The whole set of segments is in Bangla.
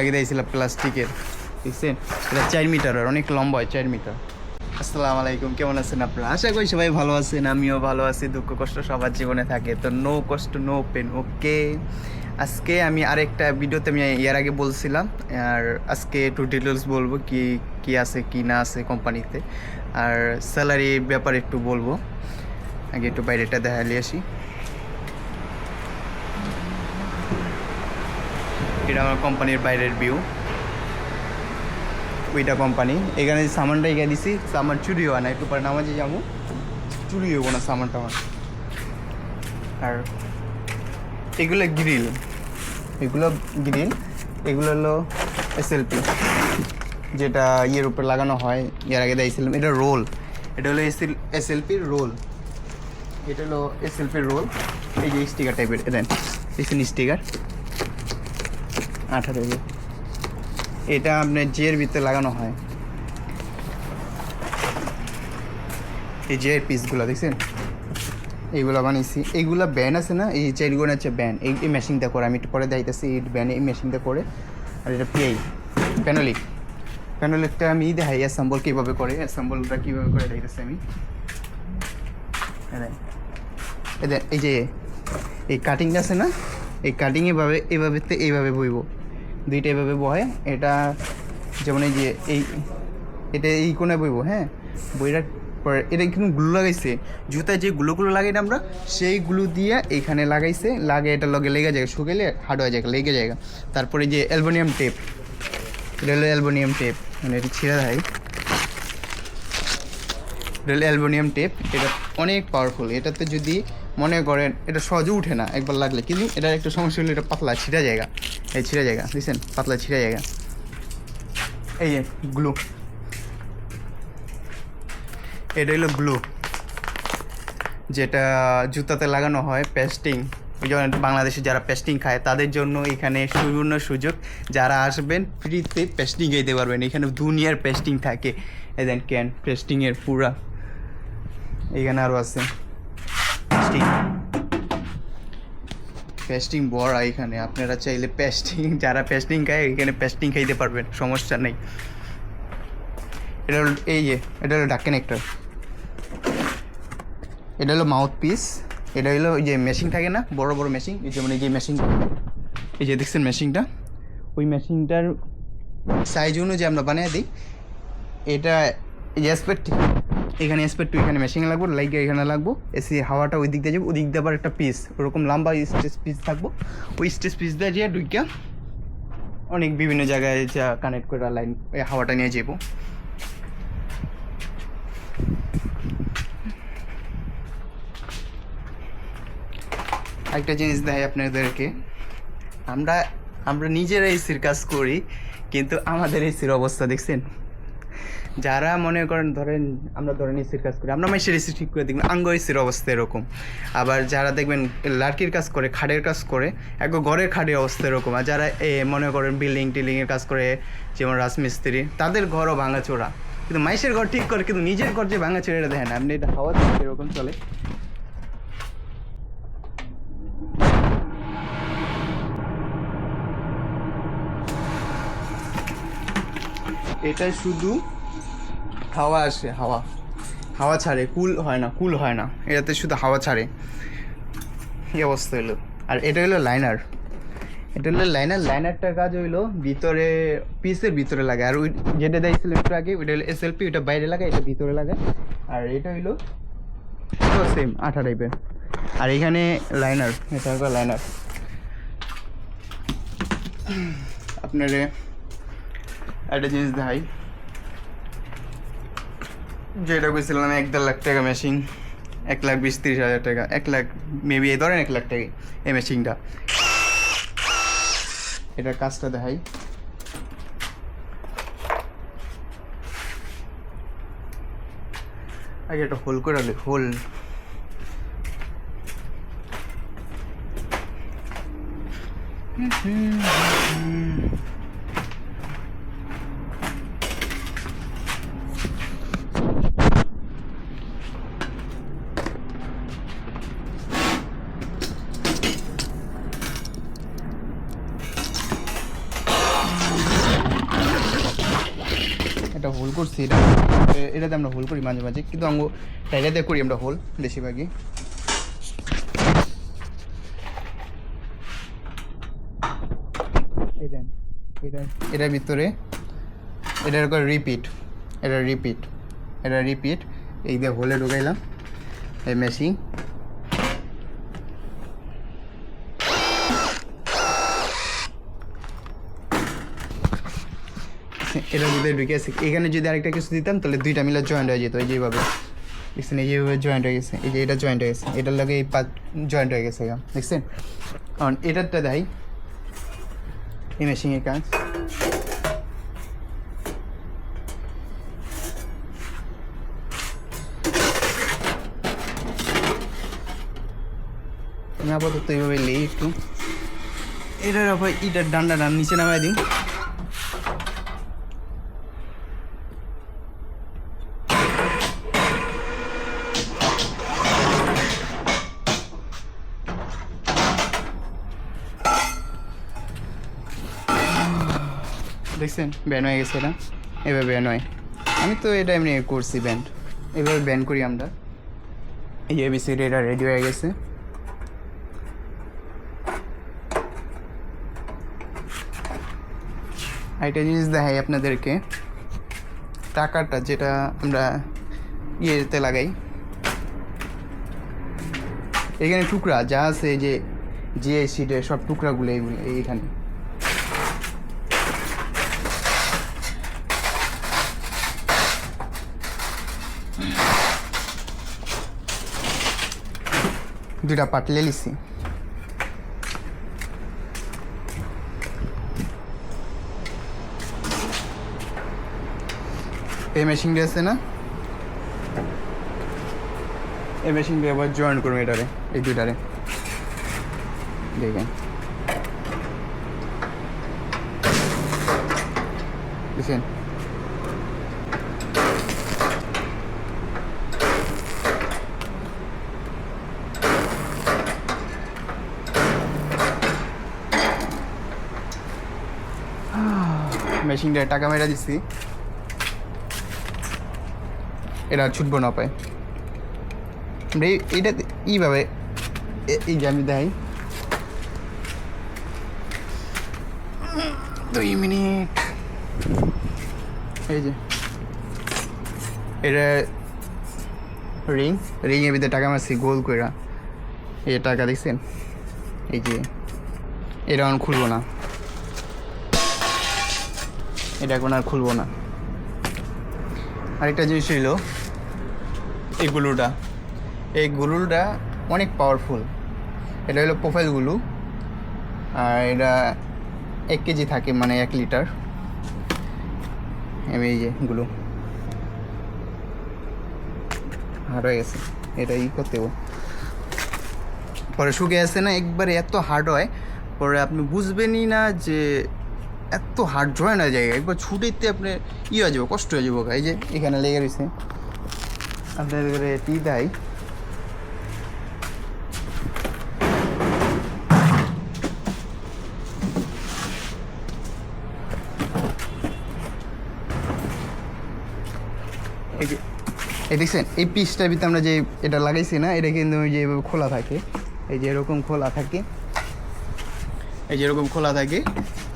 আগে দিয়েছিলাম প্লাস্টিকের, দেখছেন? এটা চার মিটারের অনেক লম্বা হয়, চার মিটার। আসসালামু আলাইকুম, কেমন আছেন আপনারা? আশা করি সবাই ভালো আছেন, আমিও ভালো আছি, দুঃখ কষ্ট সবার জীবনে থাকে, তো নো কষ্ট নো পেন ওকে আজকে আমি আরেকটা ভিডিওতে আমি এর আগে বলছিলাম, আর আজকে একটু ডিটেলস বলব কি কি আছে, কি না আছে কোম্পানিতে আর স্যালারির ব্যাপারে একটু বলব। আগে একটু বাইরেটা দেখালে আসি। এটা আমার কোম্পানির বাইরের ভিউ ওইটা কোম্পানি। এখানে যে সামানটা এগিয়ে দিছি, সামান চুরি হয় না, একটু পরে নামাজে যাব। চুরি হব না সামানটা আমার। আর এগুলো গ্রিল এগুলো গ্রিল এগুলো হলো এসএলপি যেটা ইয়ের উপর লাগানো হয়, এর আগে দিয়েছিলাম এটা রোল এটা হলো এসএল এসএলপির রোল এটা হলো এসএলপির রোল এই যে স্টিকার টাইপের দেন স্টিকার আঠা দেবে এটা আপনার জিয়ের ভিতরে লাগানো হয়। এই জিয়ের পিসগুলো দেখছেন? এইগুলো বানিয়েছি। এইগুলো ব্যান আছে না? এই চারগুলো হচ্ছে ব্যান এই এই মেশিনটা করে, আমি একটু পরে দেখাইতেছি এই ব্যান এই মেশিনটা করে। আর এটা পিআই প্যানোলিক প্যানোলিকটা আমি দেখাই অ্যাসাম্বল কীভাবে করে অ্যাসাম্বলটা কীভাবে করে দেখাইতেছি আমি। এই যে, এই কাটিংটা আছে না? এই কাটিং এভাবে এভাবে, এইভাবে বইব। দুইটা এভাবে বহে। এটা যেমন এই যে এই এটা এই কোণে বইব হ্যাঁ? বইটা এটা কিন্তু গ্লু লাগাইছে। জুতায় যে গ্লুগুলো লাগাই আমরা, সেই গ্লু দিয়ে এখানে লাগাইছে। লাগে এটা লগে লেগে যায় শুকেলে হার্ড হয়ে যায়, লেগে যায়। তারপরে যে অ্যালবোনিয়াম টেপ, এটা হলো অ্যালবোনিয়াম টেপ মানে এটা ছিঁড়া দেয় এটা হলো অ্যালবোনিয়াম টেপ, এটা অনেক পাওয়ারফুল এটাতে যদি মনে করেন, এটা সহজে উঠে না একবার লাগলে। কিন্তু এটার একটা সমস্যা হলো, এটা পাতলা ছিঁড়া জায়গা। এই ছিঁড়া জায়গা, বুঝছেন? পাতলা ছিঁড়া জায়গা। এই যে গ্লু এটা হলো গ্লু যেটা জুতাতে লাগানো হয় পেস্টিং যেমন বাংলাদেশে যারা পেস্টিং খায়, তাদের জন্য এখানে সুবর্ণ সুযোগ। যারা আসবেন ফ্রিতে পেস্টিং দিতে পারবেন। এখানে দুনিয়ার পেস্টিং থাকে। এদেন ক্যান পেস্টিংয়ের পুরা। এখানে আরও আছে। পেস্টিং পেস্টিং বড় এখানে। আপনারা চাইলে পেস্টিং যারা পেস্টিং খায়, এখানে পেস্টিং খাইতে পারবেন, সমস্যা নেই। এটা হলো, এই যে, এটা হলো ডাক কানেক্টর এটা হলো মাউথ পিস এটা হলো ওই যে মেশিন থাকে না, বড় বড় মেশিন এই যেমন এই যে মেশিন এই যে দেখছেন মেশিনটা ওই মেশিনটার সাইজ অনুযায়ী আমরা বানিয়ে দিই। এটা, এই যে এখানে স্পেট টু এখানে মেশিনে লাগবো লাইকে এখানে লাগবো, এসি হাওয়াটা ওই দিক দিয়ে যাব ওই দিক দিয়ে আবার একটা পিস ওরকম লম্বা স্টেজ পিস থাকব। ওই স্টেজ পিস দিয়ে যে ডুইকা অনেক বিভিন্ন জায়গায় যা কানেক্ট করে লাইন ওই হাওয়াটা নিয়ে যাব। একটা জিনিস দেয় আপনাদেরকে। আমরা আমরা নিজেরা এসির কাজ করি, কিন্তু আমাদের এসির অবস্থা দেখছেন? যারা মনে করেন, ধরেন আমরা ধরেন এসির কাজ করি, আমরা মাইসের এসি ঠিক করে দেখবেন, আঙ্গ এসির অবস্থা এরকম। আবার যারা দেখবেন, লার্কির কাজ করে খাড়ের কাজ করে, এক ঘরের খাটের অবস্থা এরকম। আর যারা, এ, মনে করেন বিল্ডিং টিল্ডিংয়ের কাজ করে, যেমন রাজমিস্ত্রি, তাদের ঘরও ভাঙাচোরা কিন্তু মাইসের ঘর ঠিক করে, কিন্তু নিজের ঘর যে ভাঙাচোরা এটা দেখেন আপনি এটা হাওয়া এরকম চলে। এটা শুধু হাওয়া আসে, হাওয়া। হাওয়া ছাড়ে, কুল হয় না, কুল হয় না। এটাতে শুধু হাওয়া ছাড়ে। এই অবস্থা হলো আর এটা হলো লাইনার এটা হলো লাইনার লাইনারটার কাজ হইল ভিতরে পিসের ভিতরে লাগে। আর ওই যেটা দিয়েছিল একটু আগে, ওইটা হলো এসএলপি ওইটা বাইরে লাগে এটা ভিতরে লাগে আর এটা হইল সেম আঠা টাইপের আর এখানে লাইনার এটা হলো লাইনার আপনারে একটা জিনিস দেখাই। যেটা বুঝছিলাম এক দেড় লাখ টাকা মেশিন এক লাখ বিশ তিরিশ হাজার টাকা, এক লাখ মেবি এই ধরেন এক লাখ টাকা, এই মেশিনটা এটার কাজটা দেখাই। আগে একটা হোল করে হোল হুম হুম। হোল করছি এটা এটাতে আমরা হোল করি মাঝে মাঝে কিন্তু আমরা টাইলাতে করি আমরা হোল বেশিরভাগই। এটা এটার ভিতরে এটার করে রিপিট এটা রিপিট এটা রিপিট এই দিয়ে হোলে ঢুকাইলাম এই মেশিন এটার ভিতরে ঢুকে আছে এখানে যদি আরেকটা কিছু দিতাম, তাহলে দুইটা মিলে জয়েন্ট হয়ে যেত, এই যেভাবে দেখছেন, এই যেভাবে জয়েন্ট হয়ে গেছে, এই যে এটা জয়েন্ট হয়ে গেছে, এটার লাগে এই পাঁচ জয়েন্ট হয়ে গেছে দেখছেন? কারণ এটারটা দেয় এই মেশিনের কাজ। আপাতত এইভাবে লেই একটু। এটার আবার ইটার ডান্ডা ডান নিচে নামাই দিই। দেখছেন? ব্যান হয়ে গেছে এটা। এভাবে ব্যান হয়। আমি তো এটা এমনি করছি ব্যান্ড এভাবে ব্যান করি আমরা। এই এবিসিডি এটা রেডি হয়ে গেছে। আরেকটা জিনিস দেখাই আপনাদেরকে। টাকাটা যেটা আমরা ইয়েতে লাগাই। এখানে টুকরা যা আছে যে জিএ শিটে সব টুকরাগুলো এইগুলো, এইখানে। দুইটা পার্ট লিছি। এই মেশিনটা আছে না? এই মেশিন দিয়ে আবার জয়েন করব এটারে, এই দুইটারে। দেখেন। বুঝছেন মেশিনটা টাকা মেরা দিচ্ছি এটা ছুটবো না পায়। এইটা এইভাবে এই যে আমি দেখাই। দুই মিনিট। এই যে। এটা রিং রিংয়ের ভিতরে টাকা মারছি, গোল কইরা। এই টাকা দেখছেন? এই যে। এটা এখন খুলবো না। এটা এখন আর খুলবো না। আরেকটা জিনিস হইল, এই গুলুটা এই গুলুটা অনেক পাওয়ারফুল এটা হলো প্রোফাইল গুলু। আর এটা এক কেজি থাকে মানে এক লিটার। এই যে গুলো। হার্ড হয়ে গেছে। এটা ই করতেও পরে শুকে আসে না, একবারে এত হার্ড হয়, পরে আপনি বুঝবেনই না যে এত হার্ড জয় না যায় একবার ছুটিতে আপনি ই হয়ে যাব, কষ্ট হয়ে যাব এই যে, এখানে লেগে রয়েছে। আপনাদের টি দেয় এই দেখছেন, এই পিসটার ভিতরে আমরা যে এটা লাগাইছি না, এটা কিন্তু ওই যে খোলা থাকে। এই যে এরকম খোলা থাকে। এই যে এরকম খোলা থাকে।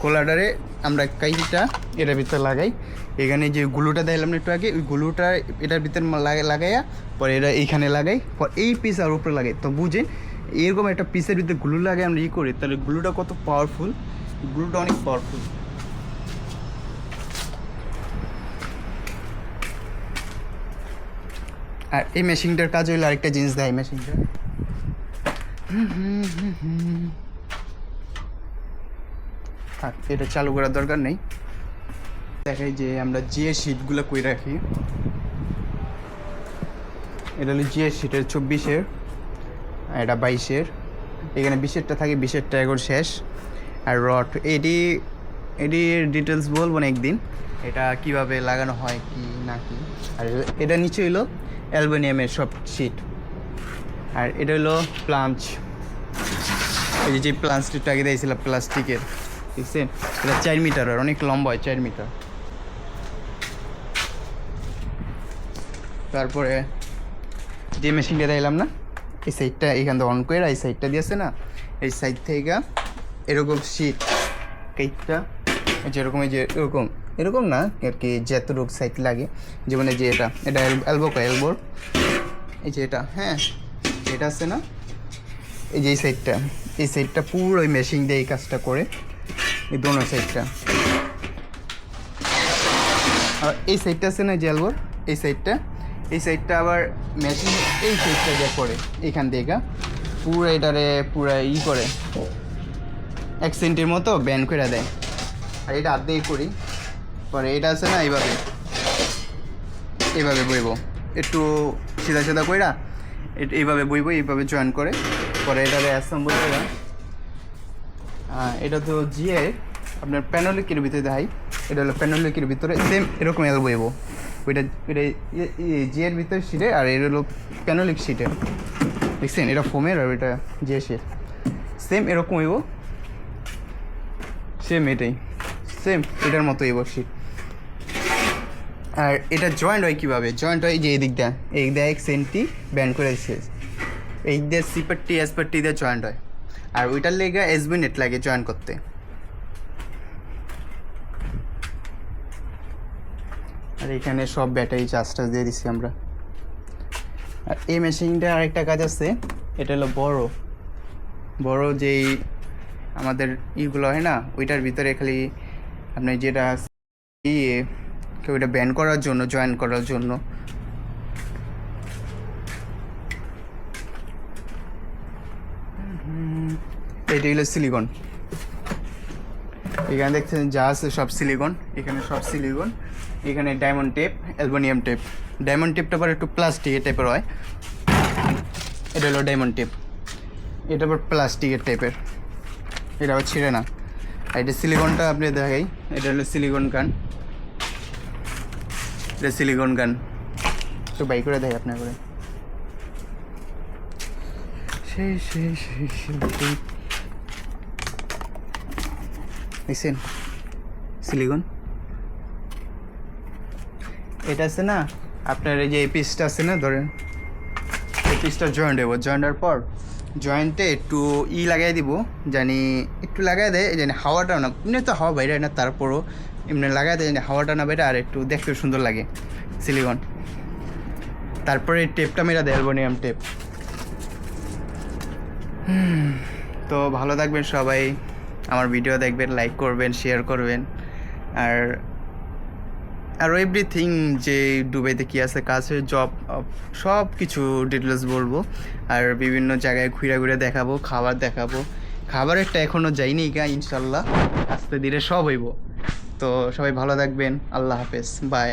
খোলাটারে আমরা কাইটা এটার ভিতরে লাগাই। এখানে যে গুলুটা দিলাম না একটু আগে, ওই গুলুটা এটার ভিতরে লাগা- লাগাইয়া পরে এটা এইখানে লাগাই। পর এই পিস আর উপরে লাগাই। তো বুঝেন, এরকম একটা পিসের ভিতরে গ্লু লাগাই আমরা ই করি, তাহলে গ্লুটা কত পাওয়ারফুল গ্লুটা অনেক পাওয়ারফুল আর এই মেশিনটার কাজ হইল আরেকটা জিনিস দেয় মেশিনটা থাক, এটা চালু করার দরকার নেই। দেখাই যে আমরা যে শিটগুলো কই রাখি। এটা হলো জিএ শিটের চব্বিশের এটা বাইশের। এখানে বিশেরটা থাকে, বিশেরটা এখন শেষ। আর রড এটি এটির ডিটেলস বলব না একদিন। এটা কীভাবে লাগানো হয়, কি না কি। আর এটা নিচে হইল অ্যালবেনিয়ামের সব শিট আর এটা হলো প্লাঞ্চ এই যে প্লাস্টিকটা আগে দিয়েছিলাম প্লাস্টিকের দেখছেন এটা চার মিটার আর অনেক লম্বা হয়, চার মিটার। তারপরে যে মেশিনটা দিলাম না, এই সাইডটা এখান থেকে অন করে এই সাইডটা দিয়েছে না, এই সাইড থেকে এরকম শীত কেকটা যেরকম এই যে এরকম এরকম না, আর কি যতটুক সাইড লাগে, যেমন এই যে এটা এটা এলবো এলবোর এই যে এটা হ্যাঁ এটা আছে না, এই যে এই সাইডটা এই সাইডটা পুরো ওই মেশিন দিয়ে এই কাজটা করে এই দোনো সাইডটা। আর এই সাইডটা আছে না জেলবোর এই সাইডটা। এই সাইডটা আবার মেশিন এই সাইডটা দিয়ে করে এখান থেকে। পুরো এটারে পুরো ই করে। এক সেন্টের মতো ব্যান করে দেয়। আর এটা দিয়ে করি। পরে এটা আছে না এইভাবে। এইভাবে বইব। একটু সিধা সিধা কইরা এইভাবে বইব, এইভাবে জয়েন করে। পরে এটারে অ্যাসেম্বল করে এটা তো জিয়ে আপনার প্যানোলিকের ভিতরে দেখাই। এটা হলো প্যানোলিকের ভিতরে সেম এরকম এল বইব ওইটা এটা জিয়ের ভিতরে শিটে আর এটা হলো প্যানোলিক শিটে দেখছেন? এটা ফোমের আর এটা জিয়ে শিট সেম এরকম হইব সেম এটাই। সেম এটার মতো হইব শিট আর এটা জয়েন্ট হয় কীভাবে? জয়েন্ট হয় যে দিক দিয়ে। এই দিক দিয়ে এক সেন্টি ব্যান্ড করে দিচ্ছে এই দিয়ে সিপারটি এসপারটি দিয়ে জয়েন্ট হয়। আর ওইটার লেগে এসবি নেট লাগে জয়েন করতে। আর এখানে সব ব্যাটারি চার্জ টার্জ দিয়ে দিছি আমরা। আর এই মেশিনটা আরেকটা কাজ আছে, এটা হলো বড়। বড় যেই আমাদের ইগুলো হয় না, ওইটার ভিতরে খালি আপনার যেটা ইয়ে কেউ এটা ব্যান করার জন্য জয়েন করার জন্য। এটা হলো সিলিকন এখানে দেখছেন যা আছে সব সিলিকন এখানে সব সিলিকন এখানে diamond tape aluminium tape diamond টেপটা পর একটু প্লাস্টিকের টাইপের হয় এটা হলো ডায়মন্ড টেপ এটা আবার প্লাস্টিকের টাইপের এটা আবার ছিঁড়ে না আর এটা সিলিকনটা আপনি দেখাই এটা হলো সিলিকন গান এটা সিলিকন গান একটু বাই করে দেয় আপনার করে সেই সেই সেই। দেখছেন সিলিকন। এটা আছে না, আপনার এই যে এই পিসটা আছে না, ধরেন। এই পিসটা জয়েন্ট হব জয়েন্ট হওয়ার পর জয়েন্টে একটু ই লাগাই দিব, জানি একটু লাগাই দেয় জানি হাওয়াটা না, এমনি তো হাওয়া বাইরে না, তারপরও এমনি লাগাই দেয়, জানি হাওয়াটা না বাইরে, আর একটু দেখতে সুন্দর লাগে, সিলিকন। তারপরে টেপটা মেরা দেয় অ্যালবোনিয়াম টেপ তো ভালো থাকবেন সবাই। আমার ভিডিও দেখবেন লাইক করবেন শেয়ার করবেন। আর আর এভরিথিং যে দুবাইতে কী আছে, কাছে জব সব কিছু ডিটেলস বলব। আর বিভিন্ন জায়গায় ঘুরে ঘুরে দেখাবো, খাবার দেখাবো। খাবারেরটা এখনও যাইনি গা, ইনশাল্লাহ। আস্তে ধীরে সব হইব। তো সবাই ভালো থাকবেন, আল্লাহ হাফেজ বাই